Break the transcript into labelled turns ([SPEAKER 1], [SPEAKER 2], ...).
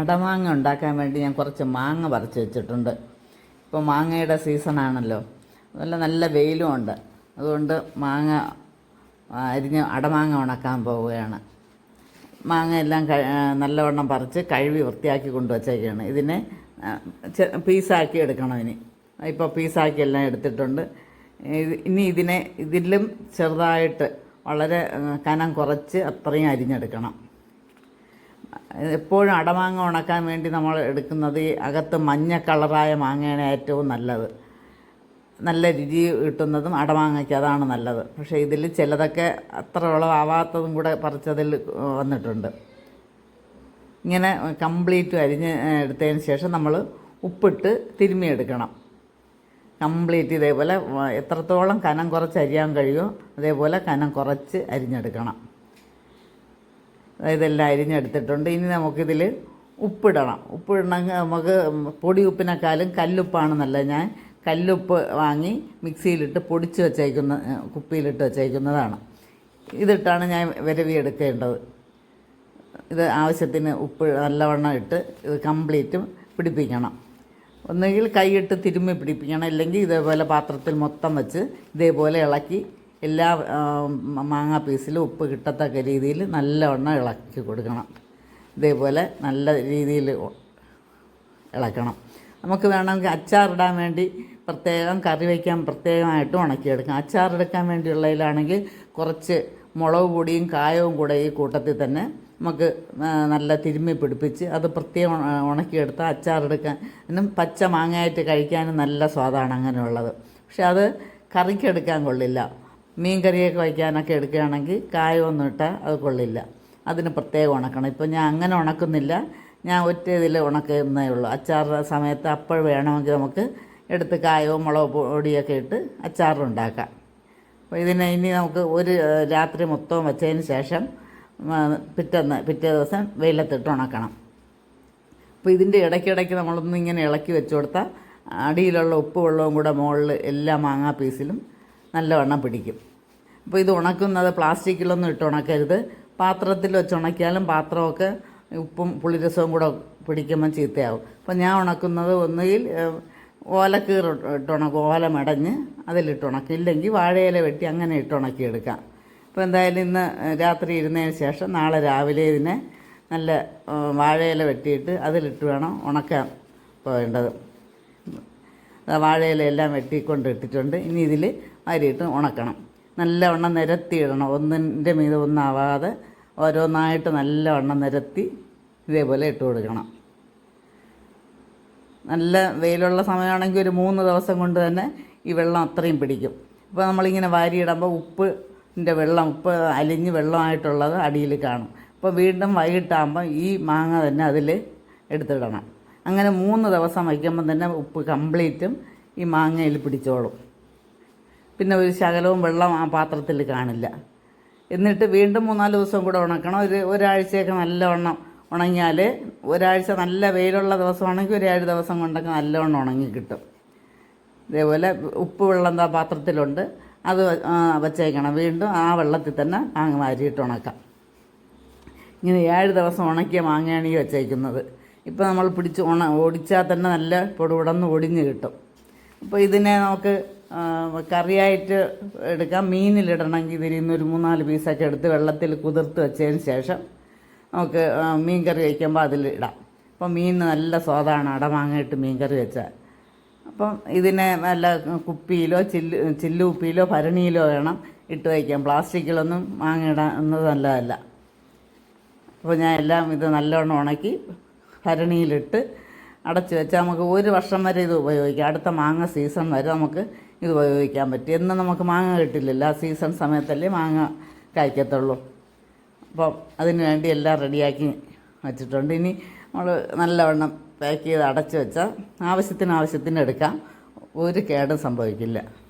[SPEAKER 1] അടമാങ്ങ ഉണ്ടാക്കാൻ വേണ്ടി ഞാൻ കുറച്ച് മാങ്ങ പറിച്ചു വെച്ചിട്ടുണ്ട്. ഇപ്പോൾ മാങ്ങയുടെ സീസണാണല്ലോ അതുപോലെ നല്ല വെയിലും ഉണ്ട്. അതുകൊണ്ട് മാങ്ങ അരിഞ്ഞ് അടമാങ്ങ ഉണക്കാൻ പോവുകയാണ്. മാങ്ങ എല്ലാം നല്ലവണ്ണം പറിച്ച് കഴുകി വൃത്തിയാക്കി കൊണ്ടുവച്ചേക്കാണ്. ഇതിനെ പീസാക്കി എടുക്കണം ഇനി. ഇപ്പോൾ പീസാക്കി എല്ലാം എടുത്തിട്ടുണ്ട് ഇനി ഇതിനെ ഇതിലും ചെറുതായിട്ട് വളരെ കനം കുറച്ച് അത്രയും അരിഞ്ഞെടുക്കണം. എപ്പോഴും അടമാങ്ങ ഉണക്കാൻ വേണ്ടി നമ്മൾ എടുക്കുന്നത് ഈ അകത്ത് മഞ്ഞ കളറായ മാങ്ങയാണ് ഏറ്റവും നല്ലത്. നല്ല രുചി കിട്ടുന്നതും അടമാങ്ങയ്ക്ക് അതാണ് നല്ലത്. പക്ഷേ ഇതിൽ ചിലതൊക്കെ അത്ര ഉളവാവാത്തതും കൂടെ പറിച്ചതിൽ വന്നിട്ടുണ്ട്. ഇങ്ങനെ കംപ്ലീറ്റ് അരിഞ്ഞ് എടുത്തതിന് ശേഷം നമ്മൾ ഉപ്പിട്ട് തിരുമ്മിയെടുക്കണം കംപ്ലീറ്റ് ഇതേപോലെ എത്രത്തോളം കനം കുറച്ച് അരിയാൻ കഴിയുമോ അതേപോലെ കനം കുറച്ച് അരിഞ്ഞെടുക്കണം. ഇതെല്ലാം അരിഞ്ഞെടുത്തിട്ടുണ്ട്. ഇനി നമുക്കിതിൽ ഉപ്പിടണം. ഉപ്പിടണമെങ്കിൽ നമുക്ക് പൊടി ഉപ്പിനെക്കാളും കല്ലുപ്പാണ് നല്ലത്. ഞാൻ കല്ലുപ്പ് വാങ്ങി മിക്സിയിലിട്ട് പൊടിച്ച് വെച്ചേക്കുന്ന കുപ്പിയിലിട്ട് വെച്ചേക്കുന്നതാണ്. ഇതിട്ടാണ് ഞാൻ വിരവി എടുക്കേണ്ടത് ഇത് ആവശ്യത്തിന് ഉപ്പ് നല്ലവണ്ണം ഇട്ട് ഇത് കംപ്ലീറ്റ് പിടിപ്പിക്കണം. ഒന്നുകിൽ കൈയിട്ട് തിരുമ്മി പിടിപ്പിക്കണം. അല്ലെങ്കിൽ ഇതേപോലെ പാത്രത്തിൽ മൊത്തം വെച്ച് ഇതേപോലെ ഇളക്കി എല്ലാ മാങ്ങാ പീസിലും ഉപ്പ് കിട്ടത്തക്ക രീതിയിൽ നല്ലവണ്ണം ഇളക്കി കൊടുക്കണം. ഇതേപോലെ നല്ല രീതിയിൽ ഇളക്കണം. നമുക്ക് വേണമെങ്കിൽ അച്ചാറിടാൻ വേണ്ടി പ്രത്യേകം കറി വയ്ക്കാൻ പ്രത്യേകമായിട്ട് ഉണക്കിയെടുക്കാം. അച്ചാറെടുക്കാൻ വേണ്ടിയുള്ളതിലാണെങ്കിൽ കുറച്ച് മുളക് പൊടിയും കായവും കൂടെ ഈ കൂട്ടത്തിൽ തന്നെ നമുക്ക് നല്ല തിരുമ്മി പിടിപ്പിച്ച് അത് പ്രത്യേകം ഉണ- ഉണക്കിയെടുത്ത് അച്ചാറെടുക്കാൻ എന്നും പച്ച മാങ്ങയായിട്ട് കഴിക്കാനും നല്ല സ്വാദാണ് അങ്ങനെയുള്ളത്. പക്ഷെ അത് കറിക്കെടുക്കാൻ കൊള്ളില്ല. മീൻ കറിയൊക്കെ വയ്ക്കാനൊക്കെ എടുക്കുകയാണെങ്കിൽ കായമൊന്നും ഇട്ടാൽ അത് കൊള്ളില്ല. അതിന് പ്രത്യേകം ഉണക്കണം. ഇപ്പോൾ ഞാൻ അങ്ങനെ ഉണക്കുന്നില്ല. ഞാൻ ഒറ്റ ഇതിൽ ഉണക്കുന്നേ ഉള്ളൂ. അച്ചാറിന്റെ സമയത്ത് അപ്പോൾ വേണമെങ്കിൽ നമുക്ക് എടുത്ത് കായവും മുളക് പൊടിയൊക്കെ ഇട്ട് അച്ചാറുണ്ടാക്കാം അപ്പോൾ ഇതിനെ ഇനി നമുക്ക് ഒരു രാത്രി മൊത്തവും വെച്ചതിന് ശേഷം പിറ്റേന്ന് പിറ്റേ ദിവസം വെയിലത്തിട്ട് ഉണക്കണം. അപ്പോൾ ഇതിന്റെ ഇടയ്ക്കിടയ്ക്ക് നമ്മളൊന്ന് ഇങ്ങനെ ഇളക്കി വെച്ച് കൊടുത്താൽ അടിയിലുള്ള ഉപ്പ് വെള്ളവും കൂടെ മുകളിൽ എല്ലാ മാങ്ങാ പീസിലും നല്ലവണ്ണം പിടിക്കും. അപ്പോൾ ഇത് ഉണക്കുന്നത് പ്ലാസ്റ്റിക്കിലൊന്നും ഇട്ട് ഉണക്കരുത്. പാത്രത്തിൽ വെച്ച് ഉണക്കിയാലും പാത്രമൊക്കെ ഉപ്പും പുളിരസവും കൂടെ പിടിക്കുമ്പോൾ ചീത്തയാവും. അപ്പോൾ ഞാൻ ഉണക്കുന്നത് ഒന്നുകിൽ ഓലക്കീർ ഇട്ടുണക്കും ഓല മെടഞ്ഞ് അതിലിട്ട് ഉണക്കും. ഇല്ലെങ്കിൽ വാഴയില വെട്ടി അങ്ങനെ ഇട്ട് ഉണക്കിയെടുക്കാം. അപ്പോൾ എന്തായാലും ഇന്ന് രാത്രി ഇരുന്നതിന് ശേഷം നാളെ രാവിലെ ഇതിനെ നല്ല വാഴയില വെട്ടിയിട്ട് അതിലിട്ട് വേണം ഉണക്കാൻ പോകേണ്ടത്. വാഴയില എല്ലാം വെട്ടിക്കൊണ്ട് ഇട്ടിട്ടുണ്ട്. ഇനി ഇതിൽ അരിയിട്ട് ഉണക്കണം. നല്ലവണ്ണം നിരത്തിയിടണം ഒന്നിന്റെ മീത് ഒന്നാവാതെ ഓരോന്നായിട്ട് നല്ലവണ്ണം നിരത്തി ഇതേപോലെ ഇട്ട് കൊടുക്കണം. നല്ല വെയിലുള്ള സമയമാണെങ്കിൽ ഒരു മൂന്ന് ദിവസം കൊണ്ട് തന്നെ ഈ വെള്ളം അത്രയും പിടിക്കും. അപ്പോൾ നമ്മളിങ്ങനെ വാരിയിടുമ്പോൾ ഉപ്പിന്റെ വെള്ളം ഉപ്പ് അലിഞ്ഞ് വെള്ളമായിട്ടുള്ളത് അടിയിൽ കാണും. അപ്പോൾ വീണ്ടും വൈകിട്ടാകുമ്പോൾ ഈ മാങ്ങ തന്നെ അതിൽ എടുത്തിടണം. അങ്ങനെ മൂന്ന് ദിവസം വയ്ക്കുമ്പോൾ തന്നെ ഉപ്പ് കംപ്ലീറ്റും ഈ മാങ്ങയിൽ പിടിച്ചോളും. പിന്നെ ഒരു ശകലവും വെള്ളം ആ പാത്രത്തിൽ കാണില്ല. എന്നിട്ട് വീണ്ടും മൂന്നാൽ ദിവസം കൂടെ ഉണക്കണം. ഒരു ഒരാഴ്ചയൊക്കെ നല്ലവണ്ണം ഉണങ്ങിയാൽ ഒരാഴ്ച നല്ല വെയിലുള്ള ദിവസമാണെങ്കിൽ ഒരു ഏഴ് ദിവസം കൊണ്ടൊക്കെ നല്ലവണ്ണം ഉണങ്ങി കിട്ടും. ഇതേപോലെ ഉപ്പ് വെള്ളം എന്താ പാത്രത്തിലുണ്ട്. അത് വച്ചേക്കണം. വീണ്ടും ആ വെള്ളത്തിൽ തന്നെ മാങ്ങ വാരിയിട്ട് ഉണക്കാം. ഇങ്ങനെ ഏഴ് ദിവസം ഉണക്കിയ മാങ്ങയാണ് ഈ വച്ചേക്കുന്നത്. ഇപ്പോൾ നമ്മൾ പിടിച്ച് ഉണ ഓടിച്ചാൽ തന്നെ നല്ല പൊടുപുടന്ന് ഒടിഞ്ഞ് കിട്ടും. അപ്പോൾ ഇതിനെ നമുക്ക് കറിയായിട്ട് എടുക്കാം. മീനിലിടണമെങ്കിൽ ഇതിൽ നിന്ന് ഒരു മൂന്നാൽ പീസൊക്കെ എടുത്ത് വെള്ളത്തിൽ കുതിർത്ത് വെച്ചതിന് ശേഷം നമുക്ക് മീൻ കറി വയ്ക്കുമ്പോൾ അതിൽ ഇടാം. അപ്പോൾ മീൻ നല്ല സ്വാദാണ് അടമാങ്ങയിട്ട് മീൻ കറി വെച്ചാൽ. അപ്പം ഇതിനെ നല്ല കുപ്പിയിലോ ചില്ല് ചില്ലു കുപ്പിയിലോ ഭരണിയിലോ വേണം ഇട്ട് വയ്ക്കാം പ്ലാസ്റ്റിക്കിലൊന്നും മാങ്ങ ഇടുന്നത് നല്ലതല്ല. അപ്പോൾ ഞാൻ എല്ലാം ഇത് നല്ലോണം ഉണക്കി ഭരണിയിലിട്ട് അടച്ചു വെച്ചാൽ നമുക്ക് ഒരു വർഷം വരെ ഇത് ഉപയോഗിക്കാം. അടുത്ത മാങ്ങ സീസൺ വരെ നമുക്ക് ഇത് ഉപയോഗിക്കാൻ പറ്റും. എന്നും നമുക്ക് മാങ്ങ കിട്ടില്ലല്ലോ. ആ സീസൺ സമയത്തല്ലേ മാങ്ങ കായ്ക്കത്തുള്ളൂ. അപ്പം അതിന് വേണ്ടി എല്ലാം റെഡിയാക്കി വെച്ചിട്ടുണ്ട്. ഇനി നമ്മൾ നല്ലവണ്ണം പാക്ക് ചെയ്ത് അടച്ചു വെച്ചാൽ ആവശ്യത്തിന് ആവശ്യത്തിന് എടുക്കാം. ഒരു കേടും സംഭവിക്കില്ല.